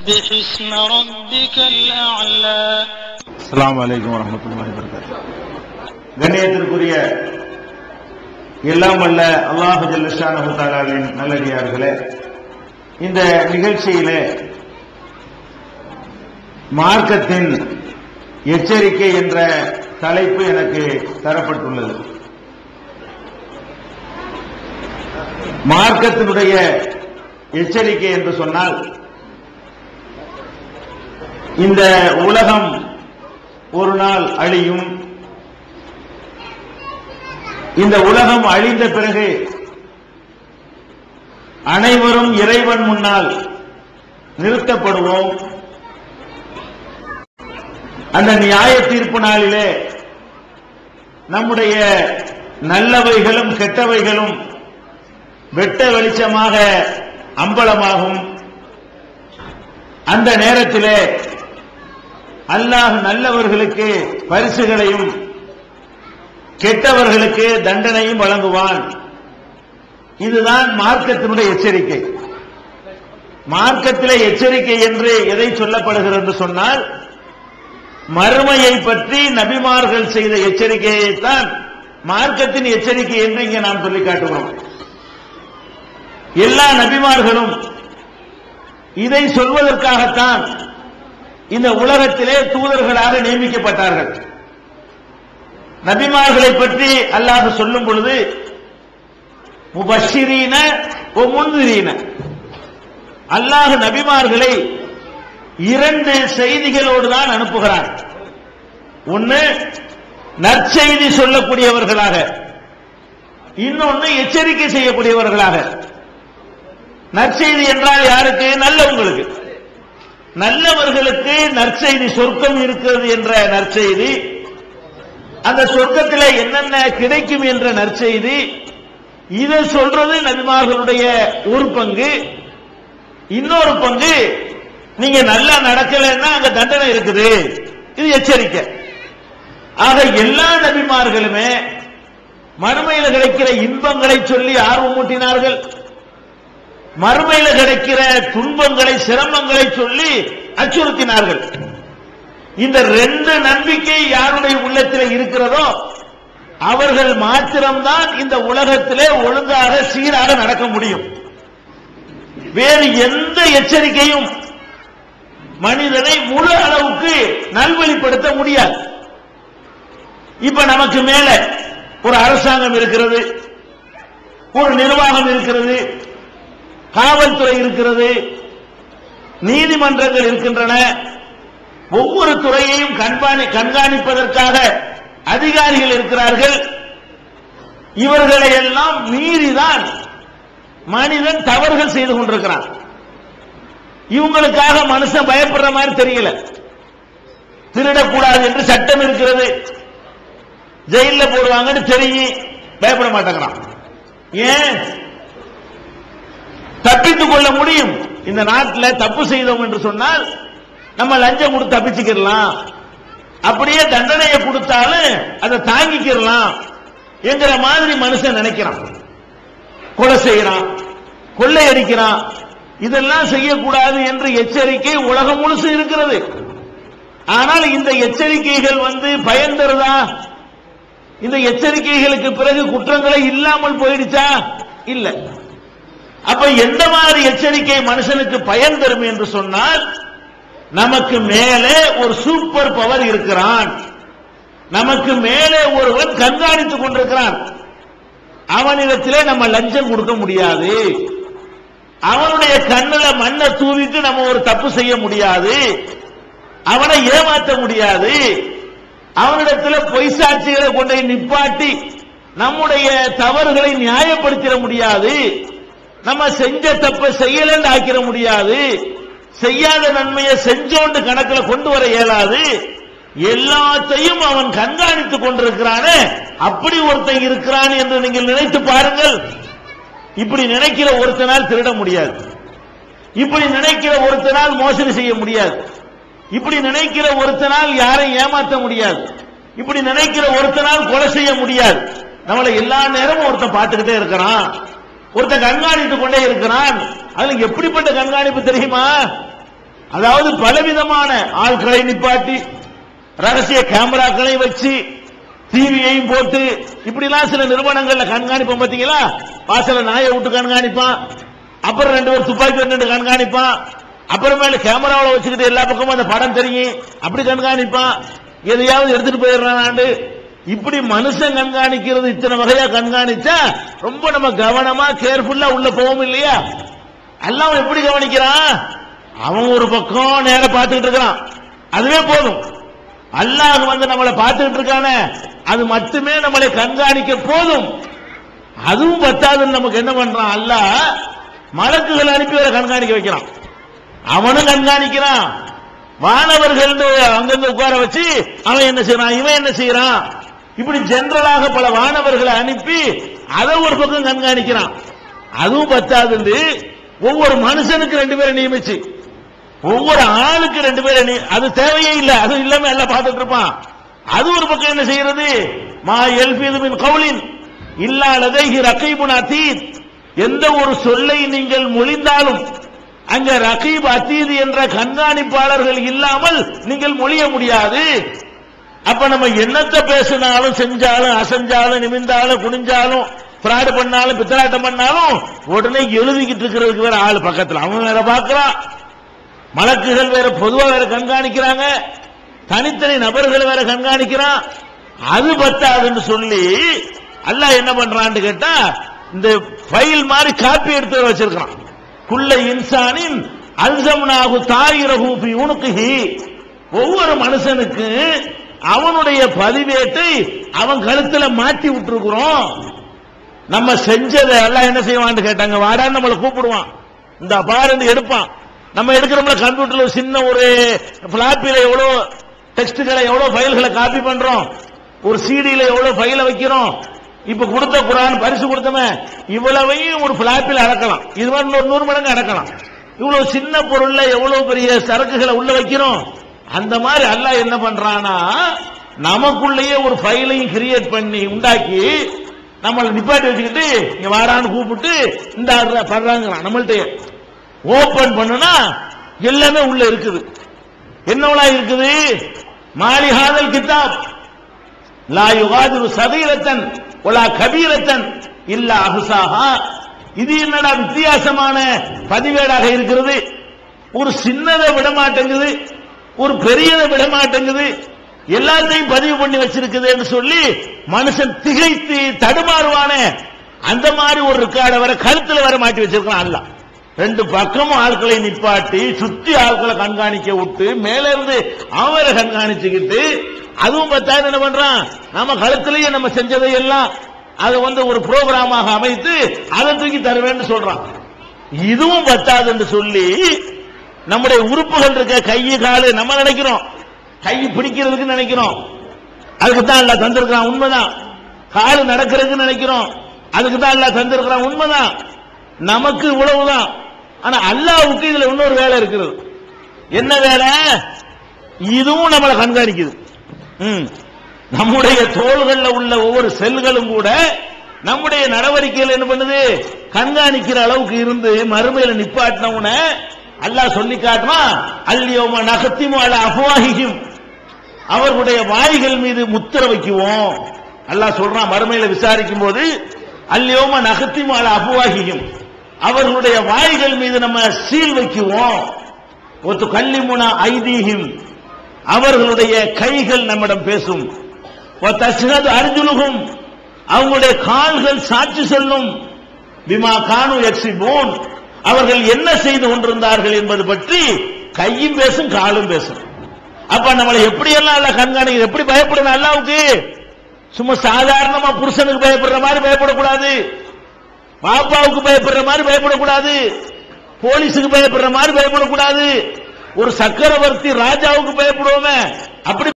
سبح اسم ربك الأعلى அஸ்ஸலாமு அலைக்கும் வரஹ்மத்துல்லாஹி வபரகாத்துஹு கண்ணியத்திற்குரிய எல்லாம் வல்ல அல்லாஹு ஜல்லஷானஹு தஆலாவின் நல்லடியார்களே இந்த நிகழ்ச்சியிலே மார்க்கத்தின் எச்சரிக்கை என்ற தலைப்பு எனக்கு தரப்பட்டுள்ளது மார்க்கத்தினுடைய எச்சரிக்கை என்று சொன்னால் இந்த உலகம் ஒரு நாள் அழியும். இந்த உலகம் அழிந்த பிறகு அனைவரும் இறைவன் முன்னால் நிறுத்தப்படுவோம். அந்த நியாய தீர்ப்பு நாளிலே நம்முடைய நல்லவைகளும் கெட்டவைகளும் வெட்ட வெளிச்சமாக அம்பலமாகும். அந்த நேரத்திலே அல்லாஹ் நல்லவர்களுக்கு பரிசுகளையும் கெட்டவர்களுக்கு தண்டனையும் வழங்குவான். இதுதான் மார்க்கத்தினுடைய எச்சரிக்கை. மார்க்கத்திலே எச்சரிக்கை என்று எதை சொல்லப்படுகிறது என்று சொன்னால் மறுமையை பற்றி நபிமார்கள் செய்த எச்சரிக்கையைத்தான் மார்க்கத்தின் எச்சரிக்கை என்று இங்கே நாம் சொல்லி காட்டுகிறோம். எல்லா நபிமார்களும் இதை சொல்வதற்காகத்தான் இந்த உலகத்திலே தூதர்களாக நியமிக்கப்பட்டார்கள். நபிமார்களை பற்றி அல்லாஹ் சொல்லும் பொழுது முபஷிரீன முன்திரீன. அல்லாஹ் நபிமார்களை இரண்டு செய்திகளோடு தான் அனுப்புகிறார் ஒன்னு நற்செய்தி சொல்லக்கூடியவர்களாக. இன்னொன்னு எச்சரிக்கை செய்யக்கூடியவர்களாக. நற்செய்தி என்றால் யாருக்கு? நல்லவங்களுக்கு. நல்லவர்களுக்கு நற்செய்தி சொர்க்கம் இருக்கிறது என்ற நற்செய்தி அந்த சொர்க்கத்தில் என்னென்ன கிடைக்கும் என்ற நற்செய்தி இதை சொல்றது நபிமார்களுடைய ஒரு பங்கு. இன்னொரு பங்கு நீங்க நல்லா நடக்கலைன்னா அங்க தண்டனை இருக்குது. இது எச்சரிக்கை. ஆக எல்லா நபிமார்களுமே மறுமையில் கிடைக்கிற இன்பங்களை சொல்லி ஆர்வமூட்டினார்கள். மறுமையில கிடைக்கிற துன்பங்களை சிரமங்களை சொல்லி அச்சுறுத்தினார்கள். இந்த ரெண்டு நம்பிக்கை யாருடைய உள்ளத்தில் இருக்கிறதோ அவர்கள் மாத்திரம்தான் இந்த உலகத்திலே ஒழுங்காக சீராக நடக்க முடியும். வேறு எந்த எச்சரிக்கையும் மனிதனை முழு அளவுக்கு நல்வழிப்படுத்த முடியாது. இப்ப நமக்கு மேல ஒரு அரசாங்கம் இருக்கிறது ஒரு நிர்வாகம் இருக்கிறது காவல்துறை இருக்கிறது நீதிமன்றங்கள் இருக்கின்றன. ஒவ்வொரு துறையையும் கண்காணி கண்காணிப்பதற்காக அதிகாரிகள் இருக்கிறார்கள். இவர்களை எல்லாம் மீறிதான் மனிதன் தவறுகள் செய்து கொண்டிருக்கிறான். இவங்களுக்காக மனுஷன் பயப்படுற மாதிரி தெரியல. திருடக்கூடாது என்று சட்டம் இருக்கிறது. ஜெயில போடுவாங்கன்னு தெரியும். பயப்பட மாட்டேங்கிறான். ஏன்? தப்பித்துக் கொள்ள முடியும். இந்த நாட்டில் தப்பு செய்தோம் என்று சொன்னால் நம்ம லஞ்சம் கொடுத்து தப்பிச்சுக்கிடலாம். அப்படியே தண்டனையை கொடுத்தாலும் அதை தாங்கிக்கிடலாம் என்கிற மாதிரி மனுஷன் நினைக்கிறான். கொலை செய்யறான் கொள்ளை அடிக்கிறான். இதெல்லாம் செய்யக்கூடாது என்று எச்சரிக்கை உலகம் முழுசு இருக்கிறது. ஆனால் இந்த எச்சரிக்கைகள் வந்து பயன் தருதா? இந்த எச்சரிக்கைகளுக்கு பிறகு குற்றங்களை இல்லாமல் போயிடுச்சா? இல்லை. அப்ப எந்த மாதிரி எச்சரிக்கை மனுஷனுக்கு பயன் தரும் என்று சொன்னால் நமக்கு மேலே ஒரு சூப்பர் பவர் இருக்கிறான். நமக்கு மேலே ஒருவன் கண்காணித்துக் கொண்டிருக்கிறான். அவனிடத்திலே நம்ம லஞ்சம் கொடுக்க முடியாது. அவனுடைய கண்ணில் மண்ணை தூவிட்டு நம்ம ஒரு தப்பு செய்ய முடியாது. அவனை ஏமாற்ற முடியாது. அவனிடத்தில் பொய் சாட்சிகளை கொண்டு போய் நிப்பாட்டி நம்முடைய தவறுகளை நியாயப்படுத்திட முடியாது. நம்ம செஞ்ச தப்ப செய்யலன்னு ஆக்கிட முடியாது. செய்யாத நன்மையை செஞ்சோண்டு கணக்கில் கொண்டு வர இயலாது. எல்லாத்தையும் அவன் கண்காணித்துக் கொண்டிருக்கிறானே. அப்படி ஒருத்தன் இருக்கிறான் என்று நீங்கள் நினைத்து பாருங்கள். இப்படி நினைக்கிற ஒருத்தனால் திருட முடியாது. இப்படி நினைக்கிற ஒருத்தனால் மோசடி செய்ய முடியாது. இப்படி நினைக்கிற ஒருத்தனால் யாரையும் ஏமாற்ற முடியாது. இப்படி நினைக்கிற ஒருத்தனால் கொலை செய்ய முடியாது. நம்மளை எல்லா நேரமும் ஒருத்தன் பார்த்துக்கிட்டே இருக்கிறான். ஒருத்தன் கண்காணித்துக் கொண்டே இருக்கிறான். அதுல எப்படிப்பட்ட கண்காணிப்பு தெரியுமா? அதாவது பலவிதமான ஆட்களை நிப்பாட்டி ரகசிய கேமராக்களை வச்சு டிவியையும் போட்டு இப்படிலாம் சில நிறுவனங்கள்ல கண்காணிப்போம் பாத்தீங்களா வாசல நாயை விட்டு கண்காணிப்பான். அப்புறம் ரெண்டு பேர் துப்பாக்கி ரெண்டு கண்காணிப்பான். அப்புறமேல கேமராவில் வச்சுக்கிட்டு எல்லா பக்கமும் அந்த படம் தெரியும். அப்படி கண்காணிப்பான். எதையாவது எடுத்துட்டு போயிடுறான் இப்படி மனுஷன் கண்காணிக்கிறது இத்தனை வகையா கண்காணிச்சா ரொம்ப நம்ம கவனமா கேர்ஃபுல்லா உள்ள போவோம் இல்லையா? எல்லாம் எப்படி கவனிக்கிறான்? அவன் ஒரு பக்கம் நேர பார்த்துக்கிட்டு இருக்கிறான். அதுவே போதும். அல்லாஹ் வந்து நம்மளை பார்த்துக்கிட்டு இருக்கானே அது மட்டுமே நம்மளை கண்காணிக்க போதும். அதுவும் பத்தாதுன்னு நமக்கு என்ன பண்றான்? அல்ல மலக்குகள் அனுப்பி வர கண்காணிக்க வைக்கிறான். அவனும் கண்காணிக்கிறான். மாணவர்கள் அங்கிருந்து உட்கார வச்சு அவன் என்ன செய்யறான்? இவன் என்ன செய்யறான்? இப்படி ஜெனரலாக பல மாணவர்களை அனுப்பி அதை ஒரு பக்கம் கண்காணிக்கிறான். அதுவும் பத்தாது ஒவ்வொரு மனுஷனுக்கு ரெண்டு பேரை நியமிச்சு ஒவ்வொரு ஆளுக்கு ரெண்டு பேரை அது தேவையே இல்ல. அது இல்லாம எல்லாம் பார்த்துட்டு இருப்பான். அது ஒரு பக்கம் என்ன செய்யறது? மா எல்பிதுமின் கவுலின் இல்லாததை ரகைபுன் அத்தீத். எந்த ஒரு சொல்லை நீங்கள் மொழிந்தாலும் அங்க ரகீப் அத்தீத் என்ற கண்காணிப்பாளர்கள் இல்லாமல் நீங்கள் மொழிய முடியாது. அப்ப நம்ம என்னத்தை பேசினாலும் செஞ்சாலும் அசைஞ்சாலும் நிமிந்தாலும் குனிஞ்சாலும் பிராடு பண்ணாலும் பித்தலாட்டம் பண்ணாலும் உடனே எழுதிக்கிட்டு இருக்கிறதுக்கு வேற ஆள் பக்கத்தில். அவன் வேற பார்க்கிறான் மலக்குகள் வேற பொதுவா வேற கண்காணிக்கிறாங்க. தனித்தனி நபர்கள் வேற கண்காணிக்கிறான் அது பத்தாதுன்னு சொல்லி அல்லாஹ் என்ன பண்றான்னு கேட்டா இந்த ஃபைல் மாதிரி காப்பி எடுத்து வச்சிருக்கான் குள்ள இன்சானின் அல்சம்னாகு தாயிரஹு உனக்கு உனுக்குஹி. ஒவ்வொரு மனுஷனுக்கு அவனுடைய பதிவேட்டை அவன் கழுத்துல மாட்டி விட்டுருக்குறோம். நம்ம செஞ்சதை எல்லாம் என்ன செய்வான்னு கேட்டாங்க வாடான்னு நம்மளை கூப்பிடுவான். இந்த பாருன்னு எடுப்பான். நம்ம எடுக்கிறோம்ல கம்ப்யூட்டர்ல ஒரு சின்ன ஒரு பிளாப்பில எவ்வளவு டெக்ஸ்டுகளை எவ்வளவு ஃபைல்களை காப்பி பண்றோம். ஒரு சிடியில எவ்வளவு ஃபைலை வைக்கிறோம். இப்ப கொடுத்த குரான் பரிசு கொடுத்தவன் இவ்வளவையும் ஒரு பிளாப்பில் அடக்கலாம். இது மாதிரி இன்னொரு நூறு மடங்கு அடக்கலாம். இவ்வளவு சின்ன பொருள்ல எவ்வளவு பெரிய சரக்குகளை உள்ள வைக்கிறோம். அந்த மாதிரி அல்லாஹ் என்ன பண்றானா நமக்குள்ளேயே ஒரு ஃபைலையும் கிரியேட் பண்ணி உண்டாக்கி நம்மளை நிப்பாட்டி வச்சுக்கிட்டு இங்க வாடான்னு கூப்பிட்டு இந்த படுறாங்க நம்மள்ட்ட ஓபன் பண்ணுனா எல்லாமே உள்ள இருக்குது. என்னவளா இருக்குது? மாலிஹாதல் கிதாப் லா யுகாதிரு சதீரத்தன் ஒலா கபீரத்தன் இல்ல அகுசாகா இது என்னடா வித்தியாசமான பதிவேடாக இருக்கிறது? ஒரு சின்னதை விட மாட்டேங்குது ஒரு பெரியதை விட மாட்டேங்குது எல்லாத்தையும் பதிவு பண்ணி வச்சிருக்குதுன்னு சொல்லி மனுஷன் திகைத்து தடுமாறுவானே. அந்த மாதிரி ஒரு ரெக்கார்டை வர கழுத்துல வர மாட்டி வச்சிருக்கான் அல்ல ரெண்டு பக்கமும் ஆட்களை நிப்பாட்டி சுத்தி ஆட்களை கண்காணிக்க விட்டு மேல இருந்து அவரை கண்காணிச்சுக்கிட்டு அதுவும் பத்தாது என்ன பண்றான்? நம்ம கழுத்திலேயே நம்ம செஞ்சதை எல்லாம் அதை வந்து ஒரு புரோகிராமாக அமைத்து அதை தூக்கி தருவேன்னு சொல்றான். இதுவும் பத்தாதுன்னு சொல்லி நம்முடைய உறுப்புகள் இருக்க கை காலு நம்ம நினைக்கிறோம். கை பிடிக்கிறதுக்கு நினைக்கிறோம். அதுக்கு தான் எல்லாம் தந்திருக்கிறான் உண்மைதான். காலு நடக்கிறதுக்கு நினைக்கிறோம். அதுக்கு தான் எல்லாம் தந்திருக்கிறான் உண்மைதான். நமக்கு இவ்வளவுதான். ஆனா அல்லாவுக்கு இதுல இன்னொரு வேலை இருக்கிறது. என்ன வேலை? இதுவும் நம்மளை கண்காணிக்குது. ம். நம்முடைய தோள்கள்ல உள்ள ஒவ்வொரு செல்களும் கூட நம்முடைய நடவடிக்கைகள் என்ன பண்ணுது? கண்காணிக்கிற அளவுக்கு இருந்து மறுமையில நிப்பாட்டினவுன அல்லாஹ் சொல்லி காட்டுமா அல்லியோம நகத்திமோ அல்ல அஃப்வாஹிஹிம். அவர்களுடைய வாய்கள் மீது முத்திர வைக்குவோம். அல்லாஹ் சொல்றான் மறுமையில விசாரிக்கும் போது அல்லியோம நகத்திமோ அல்ல அஃப்வாஹிஹிம். அவர்களுடைய வாய்கள் மீது நம்ம சீல் வைக்குவோம். ஒத்து கல்லிமுனா ஐதீஹிம். அவர்களுடைய கைகள் நம்மிடம் பேசும். தஸ்னது அர்ஜுனுகும். அவங்களுடைய கால்கள் சாட்சி சொல்லும். பிமா கானு எக்ஸிபோன். அவர்கள் என்ன செய்து கொண்டிருந்தார்கள் என்பது பற்றி கையும் பேசும் காலும் பேசும். அப்ப நம்மளை எப்படியெல்லாம் அல்ல கண்காணிக்க எப்படி பயப்படணும் அல்லாவுக்கு சும்மா சாதாரணமா புருஷனுக்கு பயப்படுற மாதிரி பயப்படக்கூடாது. பாப்பாவுக்கு பயப்படுற மாதிரி பயப்படக்கூடாது. போலீஸுக்கு பயப்படுற மாதிரி பயப்படக்கூடாது. ஒரு சக்கரவர்த்தி ராஜாவுக்கு பயப்படுவோமே. அப்படி